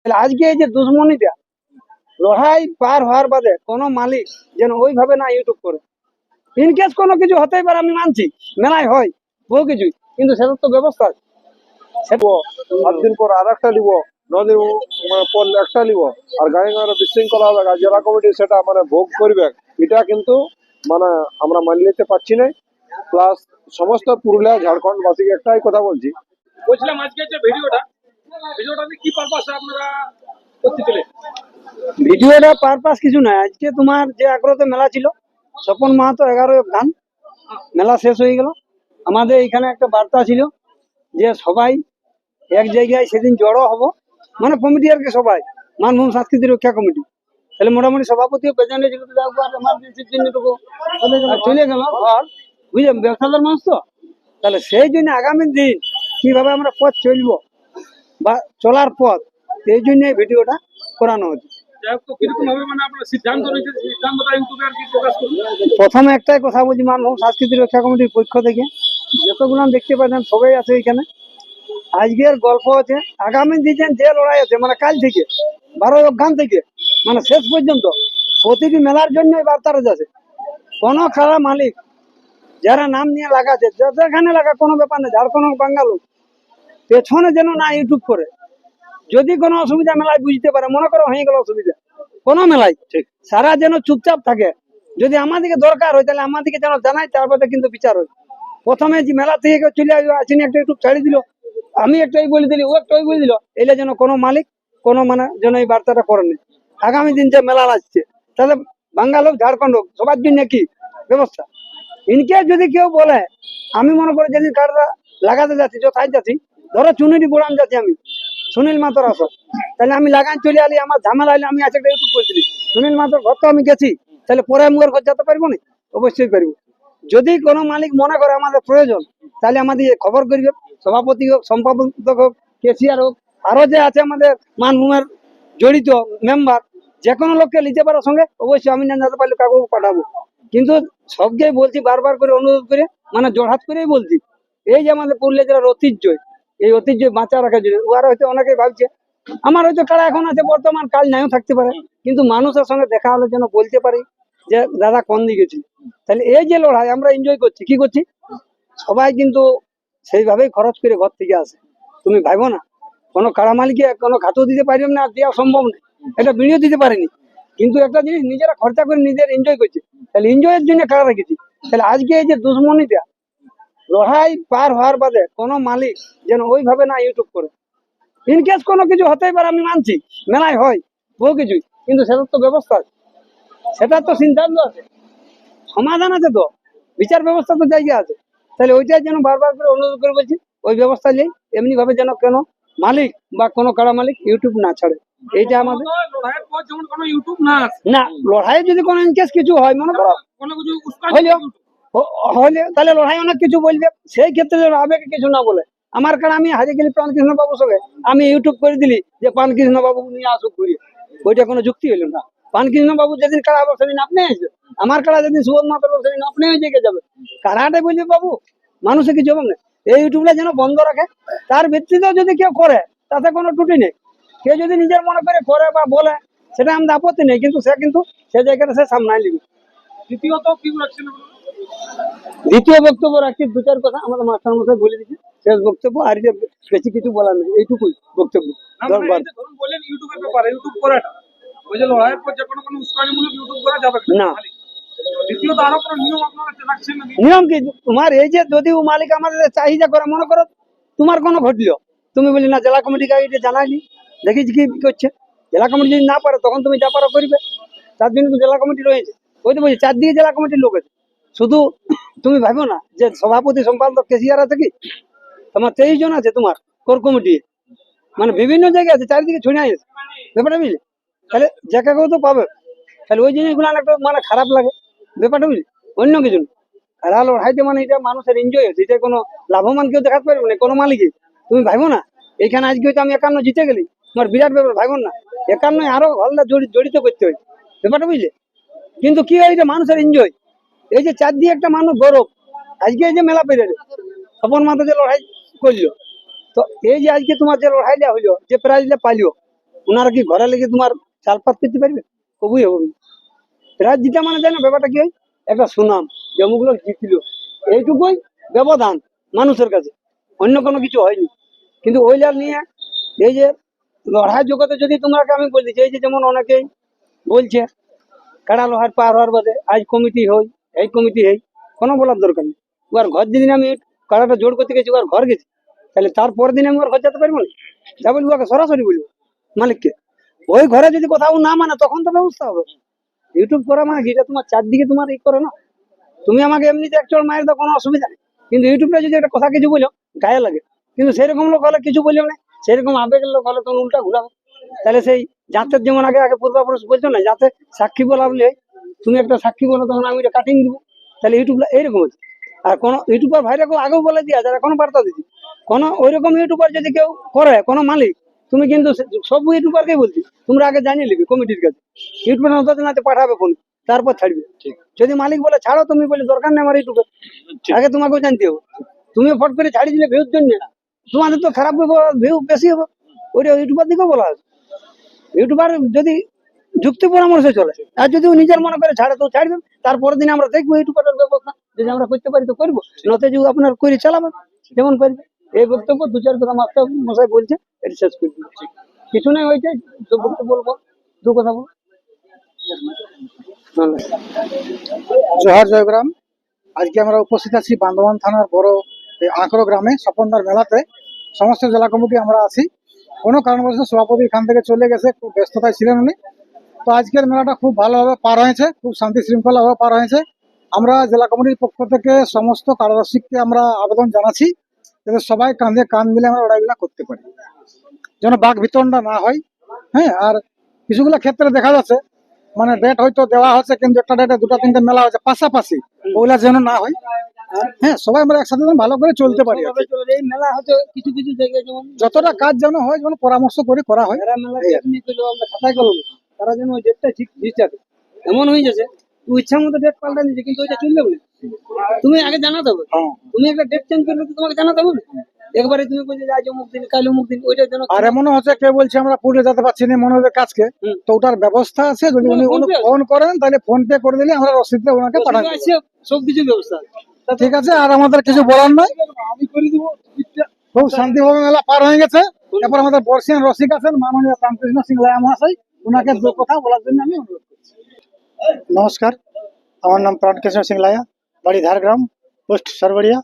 তাহলে আজকে এই যে দুশ্মনীটা লড়াই পার হওয়ার বাদে কোনো মালিক যেন ওইভাবে না ইউটিউব করে। ইনকেস কোনো কিছু হতেই পারে আমি মানছি মেলায় হয় বহু কিছুই কিন্তু সেটার তো ব্যবস্থা আছে। সাত দিন পর আর একটা নিব নদীর মানে পর একটা নিব আর গায়ে গায়ে বিশৃঙ্খলা হবে আর জেলা কমিটি সেটা মানে ভোগ করবে। এটা কিন্তু মানে আমরা মানি নিতে পারছি না। প্লাস সমস্ত পুরুলিয়া ঝাড়খণ্ড বাসীকে একটাই কথা বলছি। বলছিলাম আজকে যে ভিডিওটা ভিডিওটাতে কি পারপাসে আপনারা করতে ভিডিওটা পারপাস কিছু নয় আজকে তোমার যে আগ্রহতে মেলা ছিল স্বপন মাহাতো এগারো গান মেলা শেষ হয়ে গেল। আমাদের এখানে একটা বার্তা ছিল যে সবাই এক জায়গায় সেদিন জড়ো হব। মানে কমিটি আর কি সবাই মানভূম সংস্কৃতি রক্ষা কমিটি তাহলে মোটামুটি সভাপতিও প্রেজেন্টে ছিল তো যাও আর এমার্জেন্সির জন্য টুকু আর চলে গেল ঘর। বুঝলেন ব্যবসাদার মানুষ তো? তাহলে সেই জন্য আগামী দিন কীভাবে আমরা পথ চলবো? বা চলার পথ এই জন্য ভিডিওটা করানো হচ্ছে। মানে প্রথমে একটাই কথা বলছি মানভূম সাংস্কৃতিক রক্ষা কমিটির পক্ষ থেকে। যতগুলো দেখতে পাচ্ছেন সবাই আছে এখানে। আজকের গল্প আছে আগামী দিন যে লড়াই আছে মানে কাল থেকে বারোই অজ্ঞান থেকে মানে শেষ পর্যন্ত প্রতিটি মেলার জন্য এই বার্তাটা যাচ্ছে কোনো খারাপ মালিক যারা নাম নিয়ে লাগাচ্ছে যেখানে লাগা কোনো ব্যাপার নেই ঝাড়খণ্ড বাঙ্গালো পেছনে যেন না ইউটিউব করে। যদি কোনো অসুবিধা মেলায় বুঝতে পারে মনে করো হয়ে গেল অসুবিধা। কোনো মেলায় ঠিক। সারা যেন চুপচাপ থাকে। যদি আমাদেরকে দরকার হয় তাহলে আমাদেরকে যেন জানায় তারপরে কিন্তু বিচার হয়। প্রথমে যে মেলা থেকে কেউ চলে আসবে আসেনি একটা একটু ছাড়ি দিল। আমি একটাই বলে দিলি ও একটাই বলে দিল। এটা যেন কোনো মালিক কোনো মানে যেন এই বার্তাটা করেনি আগামী দিন যে মেলা আসছে তাহলে বাঙ্গাল হোক ঝাড়খণ্ড হোক সবার জন্য কি ব্যবস্থা? ইনকেস যদি কেউ বলে আমি মনে করি যেদিন কাররা লাগাতে যাচ্ছি কোথায় যাচ্ছি ধরো চুনিটি বোড়ান যাচ্ছি আমি, সুনীল মাতর আসো। তাহলে আমি লাগান চলে আলি, আমার ঝামেলা হলে আমি আজকে ইউটিউব করেছিলি সুনীল মাতর, ঘর তো আমি গেছি, তাহলে পরে আমি ওর ঘর যেতে পারব না? অবশ্যই পারব। যদি কোনো মালিক মনে করে আমাদের প্রয়োজন, তাহলে আমাদের খবর করবে সভাপতি হোক, সম্পাদক হোক কেসিয়ার হোক, আরও যে আছে আমাদের মানভূমের জড়িত মেম্বার যে কোনো লোককে নিতে পারার সঙ্গে, অবশ্যই আমি না যেতে পারলে কাকু পাঠাবো। কিন্তু সবকেই বলছি বারবার করে অনুরোধ করে মানে জোড়হাত করেই বলছি। এই যে আমাদের পুরুলিয়া জেলার ঐতিহ্য এই ঐতিহ্য বাঁচা রাখার জন্য। ওরা হয়তো অনেকেই ভাবছে, আমার হয়তো কারা এখন আছে, বর্তমান কাল নাও থাকতে পারে। কিন্তু মানুষের সঙ্গে দেখা হলে যেন বলতে পারি যে, দাদা কোন দিকে ছিল তাহলে এই যে লড়াই আমরা এনজয় করছি, কি করছি? সবাই কিন্তু সেইভাবেই খরচ করে ঘর থেকে আসে। তুমি ভাইবো না। কোনো কাড়া মালিকে কোনো খাতও দিতে পারিব না, আর দেওয়া সম্ভব না। এটা ভিডিও দিতে পারিনি। কিন্তু একটা জিনিস, নিজেরা খরচা করে নিজের এনজয় করছে। তাহলে এনজয়ের জন্য কাড়া রেখেছি? তাহলে আজকে এই যে দুশ্মনীটা লড়াই পার হওয়ার বাদে কোনো মালিক যেন ওইভাবে না ইউটিউব করে। ইনকেস কোনো কিছু হতেই পারে আমি মানছি মেলায় হয় বহু কিছুই কিন্তু সেটার তো ব্যবস্থা আছে। সেটার তো সিদ্ধান্ত আছে। সমাধান আছে তো বিচার ব্যবস্থা তো জায়গা আছে। তাহলে ওইটাই যেন বারবার করে অনুরোধ করে বলছি ওই ব্যবস্থা নেই এমনি ভাবে যেন কেন মালিক বা কোনো কারা মালিক ইউটিউব না ছাড়ে। এইটা আমাদের লড়াইয়ের পর যেমন কোনো ইউটিউব না লড়াই যদি কোনো ইনকেস কিছু হয় মনে করো কোনো হলে তাহলে লড়াই অনেক কিছু বলবে। সেই ক্ষেত্রে যেন কিছু না বলে। আমার কারণ আমি হাজে গেলি প্রাণকৃষ্ণ বাবুর সঙ্গে আমি ইউটিউব করে দিলি যে প্রাণকৃষ্ণ বাবু নিয়ে আসুক ঘুরে। ওইটা কোনো যুক্তি হইল না। প্রাণকৃষ্ণ বাবু যেদিন কারা হবে সেদিন আপনি আসবে আমার কারা যেদিন সুবোধ মাতার হবে সেদিন আপনি জায়গায় যাবে। কারাটাই বলবে বাবু, মানুষে কিছু হবে না। এই ইউটিউবটা যেন বন্ধ রাখে। তার ভিত্তিতেও যদি কেউ করে, তাতে কোনো ত্রুটি নেই। কেউ যদি নিজের মনে করে করে বা বলে, সেটা আমাদের আপত্তি নেই। কিন্তু সে কিন্তু, সে জায়গাটা সে সামনায় নিবে। দ্বিতীয়ত কি আপনারা? দ্বিতীয় বক্তব্য রাখছি দু চার কথা আমাদের মাস্টার মশাই বলে দিচ্ছে শেষ বক্তব্য আর এটা বেশি কিছু বলার নেই এইটুকুই বক্তব্য। মানে ধন্যবাদ। এই বললেন ইউটিউবের ব্যাপারে ইউটিউব করাটা। ওই যে লড়াইয়ের পর যে কোনো কোনো উস্কানিমূলক ইউটিউব করা যাবে না। খালি। দ্বিতীয়ত আরও কোনো নিয়ম কি? তোমার এই যে যদি ও মালিক আমাদের চাহিদা করে মনে করো তোমার কোনো ঘটলো? তুমি বলি না জেলা কমিটিকে এটা জানাইনি। দেখিছি কি করছে? জেলা কমিটি যদি না পারে তখন তুমি যা পারো করবে। তার জন্য জেলা কমিটি রয়েছে। ওই তো বলছি চারদিকে জেলা কমিটির লোক আছে। শুধু তুমি ভাবো না যে সভাপতি সম্পাদক কেসিয়ার আছে কি? তোমার তেইশ জন আছে তোমার কোর কমিটি। মানে বিভিন্ন জায়গায় আছে, চারিদিকে ছড়িয়ে আছে ব্যাপারটা বুঝলি? তাহলে যে কেউ তো পাবে। তাহলে ওই জিনিসগুলো একটু মানে খারাপ লাগে। ব্যাপারটা বুঝলি? অন্য কিছু আলো হাইতে মানে এটা মানুষের এনজয় হচ্ছে এটা কোনো লাভবান কেউ দেখাতে পারবে না, কোনো মালিকই। তুমি ভাইবো না? এখানে আজকে হয়তো আমি একান্ন জিতে গেলি। তোমার বিরাট ব্যাপার, ভাইবো না? একান্ন আরও হল্লা জড়িত করতে হয় ব্যাপারটা বুঝলে? কিন্তু কি হয়, এটা মানুষের এনজয় এই যে চার দিয়ে একটা মানুষ গৌরব। আজকে এই যে মেলা পেরে স্বপন মাথা যে লড়াই করল। তো এই যে আজকে তোমার যে লড়াইটা হইল যে প্রাইজটা পাইলো ওনারা কি ঘরে লেগে তোমার চালপাত করতে পারবে? কবুই হবে। প্রাইজ জিতা মানে যায় না ব্যাপারটা কি? একটা সুনাম, যে অমুক লোক জিতল। এইটুকুই ব্যবধান মানুষের কাছে। অন্য কোনো কিছু হয়নি। কিন্তু ওই লাল নিয়ে এই যে লড়াই জগতে যদি তোমাকে আমি বলি যে এই যে যেমন অনেকেই বলছে, কাড়া লোহার পার হওয়ার বাদে আজ কমিটি হই এই কমিটি হই কোনো বলার দরকার নেই। ওর ঘর যেদিন আমি কাড়াটা জোর করতে গেছি ওর ঘর গেছি। তাহলে তারপর দিন আমি ওর ঘর যেতে পারব না। যা বলব ওকে সরাসরি বলব। মালিককে। ওই ঘরে যদি কোথাও না মানে তখন তো ব্যবস্থা হবে। ইউটিউব করা মানে কি তোমার চারদিকে তোমার ই করে না। তুমি আমাকে এমনিতে একচল মায়ের দাও কোনো অসুবিধা নেই। কিন্তু ইউটিউবে যদি একটা কথা কিছু বলো, গায়ে লাগে। কিন্তু সেরকম লোক হলে কিছু বলল না। সেরকম আবেগের লোক হলে তখন উল্টা ঘুরাবে। তাহলে সেই জাতের যেমন আগে আগে পূর্বাপুরুষ বলছো না যাতে সাক্ষী বলা বলে তুমি একটা সাক্ষী বলো তখন আমি এটা কাটিং দিব। তাহলে ইউটিউব এইরকম আছে আর কোন ইউটিউবার ভাইরা কেউ আগেও বলে দিয়া যারা কোনো বার্তা দিচ্ছি কোন ওইরকম ইউটিউবার যদি কেউ করে কোনো মালিক তুমি কিন্তু সব ইউটিউবারকে বলছি তোমরা আগে জানিয়ে নিবে কমিটির কাছে। ইউটিউবের না পাঠাবে ফোন তারপর ছাড়বে। যদি মালিক বলে ছাড়ো তুমি বলে দরকার নেই আমার ইউটিউবে। আগে তোমাকেও জানতে হবে। তুমি ফট করে ছাড়ি দিলে ভিউর জন্য না। তোমাদের তো খারাপ ভিউ বেশি হবে ওইটা ইউটিউবার দিকেও বলা আছে। ইউটিউবার যদি যুক্তি পরামর্শে চলে। আর যদি নিজের মনে করে ছাড়ে, তো ছাড়বে তারপরের দিন আমরা দেখব ইউটিউবের ব্যবস্থা। যদি আমরা করতে পারি, তো করব। নতে যদি আপনার করে চালাবেন যেমন করবে। এই বক্তব্য দু চার কথা মাস্টার মশাই বলছে, এটা শেষ করে। দিবো কিছু নেই হয়েছে তো বক্তব্য বলব। দু কথা বলব। জোহার জয়গ্রাম। আজকে আমরা উপস্থিত আছি বান্দোয়ান থানার বড় আঁকড়ো গ্রামে, স্বপনদার মেলাতে। সমস্ত জেলা কমিটি আমরা আছি। কোনো কারণবশত সভাপতি এখান থেকে চলে গেছে, খুব ব্যস্ততায় ছিলেন উনি। তো আজকের মেলাটা খুব ভালোভাবে পার হয়েছে খুব শান্তি শৃঙ্খলাভাবে পার হয়েছে। আমরা জেলা কমিটির পক্ষ থেকে সমস্ত কারারসিককে আমরা আবেদন জানাচ্ছি যাতে সবাই কাঁধে কান মিলে আমরা লড়াইগুলা করতে পারি। যেন বাঘ বিতণ্ডা না হয় হ্যাঁ আর কিছুগুলো ক্ষেত্রে দেখা যাচ্ছে মানে ডেট হয়তো দেওয়া হচ্ছে কিন্তু একটা ডেটে দুটা তিনটা মেলা হচ্ছে পাশাপাশি ওগুলা যেন না হয় হ্যাঁ সবাই আমরা একসাথে ভালো করে চলতে পারি মেলা হয়তো কিছু কিছু জায়গায় যেমন যতটা কাজ যেন হয় যেমন পরামর্শ করে করা হয়। তারা যেন ওই ডেটটা ঠিক ঠিক থাকে এমন হয়ে যাচ্ছে তুই ইচ্ছা মতো ডেট পাল্টা নিচ্ছে কিন্তু ওইটা চলবে না তুমি আগে জানাতে হবে। হ্যাঁ। তুমি একটা ডেট চেঞ্জ করলে তো তোমাকে জানাতে হবে একবারে তুমি বলছো যে আজ অমুক দিন কাল অমুক দিন ওইটা যেন আর এমনও হচ্ছে কে বলছে আমরা পুরুলিয়া যেতে পারছি না মনোজের কাজকে। তো ওটার ব্যবস্থা আছে যদি উনি ফোন করেন তাহলে ফোন পে করে দিলে আমরা রসিদটা ওনাকে ওষুধ আছে সব কিছু ব্যবস্থা। ঠিক আছে আর আমাদের কিছু বলার নাই। আমি করে দিব খুব শান্তিভাবে মেলা পার হয়ে গেছে। এরপর আমাদের বর্ষিয়ান রসিক আছেন মাননীয় রামকৃষ্ণ সিং লায়া মহাশয়। ওনাকে দু কথা বলার জন্য আমি অনুরোধ করছি। নমস্কার, আমার নাম প্রাণকৃষ্ণ সিং লায়া বাড়ি ঝাড়গ্রাম পোস্ট সরবড়িয়া,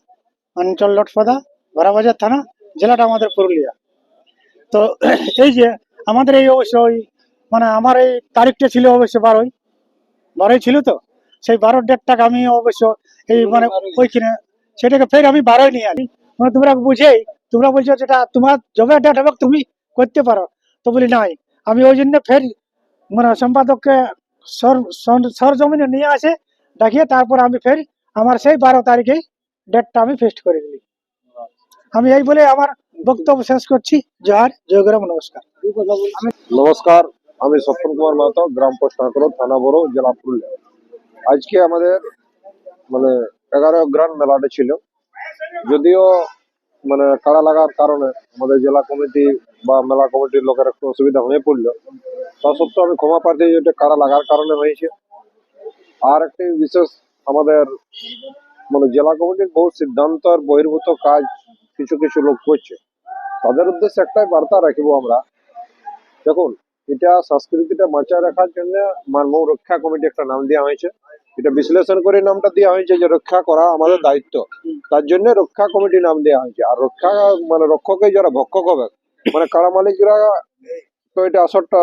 অঞ্চল লটপদা ভরাবাজার থানা, জেলাটা আমাদের পুরুলিয়া। তো এই যে আমাদের এই অবশ্য ওই মানে আমার এই তারিখটা ছিল অবশ্য বারোই বারোই ছিল তো? সেই বারো ডেটটাকে আমি অবশ্য এই মানে ওইখানে সেটাকে ফের আমি বারোই নিয়ে আনি। মানে তোমরা বুঝেই, তোমরা বলছো যেটা তোমার জমা ডেট হবে, তুমি করতে পারো। তো বলি নাই। আমি ওই জন্য ফের মানে সম্পাদককে সর সর- সরজমিনে নিয়ে আসে, ডাকিয়ে তারপর আমি ফের আমার সেই বারো তারিখে ডেটটা আমি ফিক্সড করে দিই। আমি এই বলে আমার বক্তব্য শেষ করছি। জোহার জয়গ্রাম নমস্কার। নমস্কার, আমি সপ্তম কুমার মাহাতো, গ্রাম পোস্ট আঁকড়ো থানা বড়, জেলা পুরুলিয়া। আজকে আমাদের মানে এগারো গ্রাম মেলাটা ছিল। যদিও মানে কাড়া লাগার কারণে আমাদের জেলা কমিটি বা মেলা কমিটির লোকের একটু অসুবিধা হয়ে পড়ল। তা সত্ত্বেও আমি ক্ষমা প্রার্থী যে এটা কাড়া লাগার কারণে হয়েছে আর একটি বিশেষ আমাদের মানে জেলা কমিটির বহু সিদ্ধান্তের বহির্ভূত কাজ কিছু কিছু লোক করছে। তাদের উদ্দেশ্যে একটাই বার্তা রাখব আমরা। দেখুন, এটা সংস্কৃতিটা বাঁচায় রাখার জন্য মানব রক্ষা কমিটি একটা নাম দেওয়া হয়েছে। এটা বিশ্লেষণ করে নামটা দেওয়া হয়েছে যে রক্ষা করা আমাদের দায়িত্ব। তার জন্য রক্ষা কমিটি নাম দেওয়া হয়েছে। আর রক্ষা মানে রক্ষকে যারা ভক্ষক হবে মানে কারা মালিকরা তো এটা আসরটা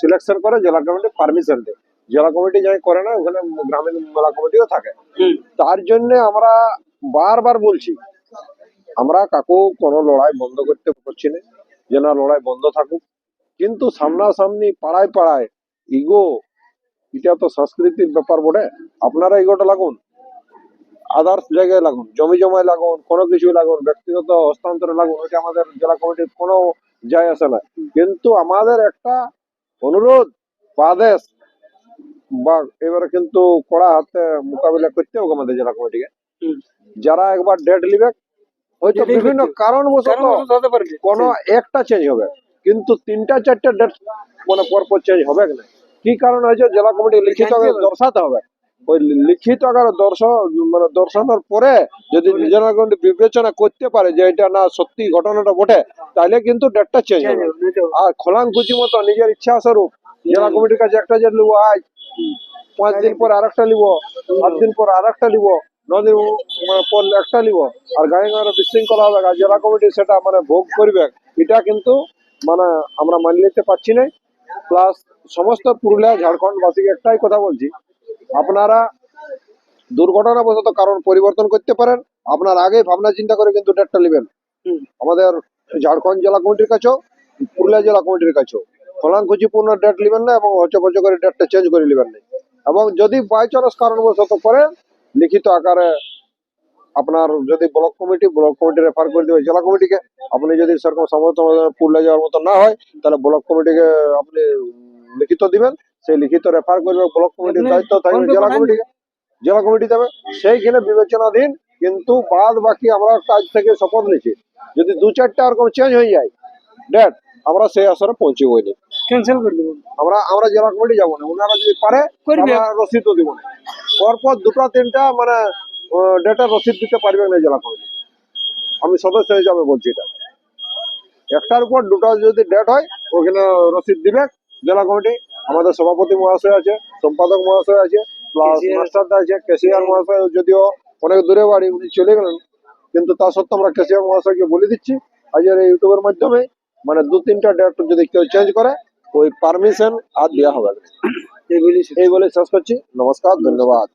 সিলেকশন করে জেলা কমিটি পারমিশন দেয়। জেলা কমিটি যাই করে না ওখানে গ্রামীণ মেলা কমিটিও থাকে। তার জন্য আমরা বারবার বলছি আমরা কাকু কোনো লড়াই বন্ধ করতে পারছি না যেন লড়াই বন্ধ থাকুক। কিন্তু সামনাসামনি পাড়ায় পাড়ায় ইগো এটা তো সংস্কৃতির ব্যাপার বটে। আপনারা ইগোটা লাগুন। আদার্স জায়গায় লাগুন জমি জমায় লাগুন কোনো কিছু লাগুন ব্যক্তিগত হস্তান্তরে লাগুন ওইটা আমাদের জেলা কমিটির কোনো যায় আসে না। কিন্তু আমাদের একটা অনুরোধ আদেশ বা এবারে কিন্তু কড়া হাতে মোকাবিলা করতে হবে আমাদের জেলা কমিটিকে। যারা একবার ডেট নিবে হয়তো বিভিন্ন কারণবশত কারণ কোনো একটা চেঞ্জ হবে। কিন্তু তিনটা চারটা ডেট মানে পরপর চেঞ্জ হবে না? কি কারণ হয়েছে? জেলা কমিটি লিখিত দর্শাতে হবে। ওই লিখিত আকারে দর্শন মানে দর্শানোর পরে যদি জেলা কমিটি বিবেচনা করতে পারে যে এটা না সত্যি ঘটনাটা বটে তাহলে কিন্তু ডেটটা চেঞ্জ হবে। আর খোলাং কুচি মতো নিজের ইচ্ছা স্বরূপ জেলা কমিটির কাছে একটা যে লিবো আজ পাঁচ দিন পর আর একটা লিবো সাত দিন পর আর একটা লিবো ন দিন মানে পর একটা লিব আর গায়ে গায়ে বিশৃঙ্খলা হবে। আর জেলা কমিটি সেটা মানে ভোগ করবে। এটা কিন্তু মানে আমরা মানি নিতে পারছি না। প্লাস সমস্ত পুরুলিয়া ঝাড়খণ্ড বাসীকে একটাই কথা বলছি আপনারা দুর্ঘটনাবশত কারণ পরিবর্তন করতে পারেন। আপনার আগে ভাবনা চিন্তা করে কিন্তু ডেটটা নেবেন। আমাদের ঝাড়খণ্ড জেলা কমিটির কাছেও পুরুলিয়া জেলা কমিটির কাছেও। ফলাঙ্কুচি পূর্ণ ডেট নেবেন না এবং হচপচ করে ডেটটা চেঞ্জ করে নেবেন না। এবং যদি বাই চান্স কারণবশত করে লিখিত আকারে আপনার যদি block committee block committee refer করে দেবে জেলা কমিটিকে আপনি যদি সেরকম সমস্ত পুরুলিয়া যাওয়ার মতো না হয় তাহলে ব্লক কমিটিকে আপনি লিখিত দিবেন সেই লিখিত রেফার করবে ব্লক কমিটির দায়িত্ব থাকবে জেলা কমিটিকে জেলা কমিটি দেবে সেইখানে বিবেচনাধীন কিন্তু বাদ বাকি আমরা কাজ থেকে শপথ নিচ্ছি যদি দু চারটা ওরকম চেঞ্জ হয়ে যায় ডেট আমরা সেই আসরে পৌঁছে হইনি ক্যান্সেল করে দেবো। আমরা আমরা জেলা কমিটি যাব না। ওনারা যদি পারে রসিদও দিব না। পরপর দুটো তিনটা মানে ডেটের রসিদ দিতে পারবে না জেলা কমিটি। আমি সদস্য হিসাবে বলছি এটা। একটার উপর দুটো যদি ডেট হয় ওখানে রসিদ দিবে জেলা কমিটি। আমাদের সভাপতি মহাশয় আছে সম্পাদক মহাশয় আছে প্লাস মাস্টারদা আছে ক্যাশিয়ার মহাশয় যদিও অনেক দূরে বাড়ি উনি চলে গেলেন কিন্তু তা সত্ত্বেও আমরা ক্যাশিয়ার মহাশয়কে বলে দিচ্ছি আজকের এই ইউটিউবের মাধ্যমে মানে দু তিনটা ডেট যদি কেউ চেঞ্জ করে ওই পারমিশন আর দেওয়া হবে এই বলে শেষ করছি। নমস্কার ধন্যবাদ।